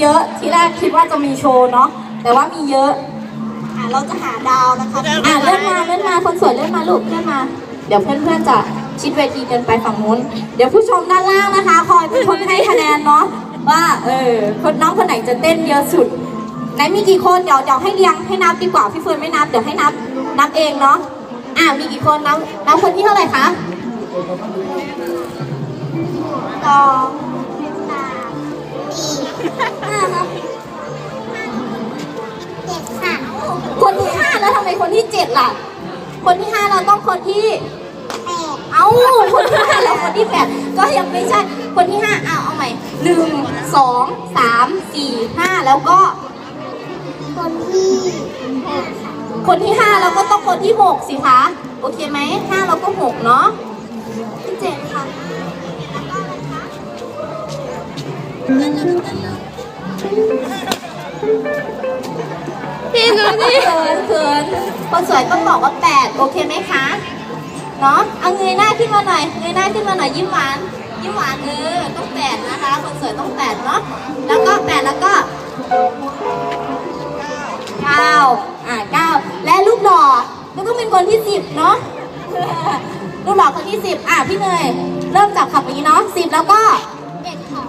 เยอะทีแรกคิดว่าจะมีโชว์เนาะแต่ว่ามีเยอะอะเราจะหาดาวนะคะอะเลื่อนมาเลื่อนมาคนสวยเลื่อนมาลูกเลื่อนมา เดี๋ยวเพื่อนๆจะชิดเวทีกันไปฝั่งนู้น เดี๋ยวผู้ชมด้านล่างนะคะ คอยเป็นคนให้คะแนนเนาะว่าเออคนน้องคนไหนจะเต้นเยอะสุดไหนมีกี่คนเดี๋ยวเดี๋ยวให้เรียงให้นับดีกว่าพี่เฟิร์นไม่นับเดี๋ยวให้นับนับเองเนาะอะมีกี่คนนับนับคนที่เท่าไหร่คะสอง คนที่เจ็ดล่ะ คนที่ห้าเราต้องคนที่แปดเอ้า คนที่ห้าแล้วคนที่แปดก็ยังไม่ใช่ คนที่ห้าเอาเอาใหม่หนึ่งสองสามสี่ห้าแล้วก็ คนที่หกค่ะคนที่ห้าเราก็ต้องคนที่หกสิคะ โอเคไหมห้าเราก็หกเนาะที่เจ็ดค่ะพี่ดูดิเขินเขิน คนสวยต้องบอกว่าแปดโอเคไหมคะ เนาะเอาเงยหน้าขึ้นมาหน่อย เงยหน้าขึ้นมาหน่อยยิ้มหวาน ยิ้มหวานเออต้องแปดนะคะ คนสวยต้องแปดเนาะ แล้วก็แปดแล้วก็เก้าอ่าเก้าและรูปหล่อก็ต้องเป็นคนที่สิบเนาะรูปหล่อคนที่สิบอะพี่เนยเริ่มจากขับอย่างนี้เนาะสิบแล้วก็เจ็ดค่ะ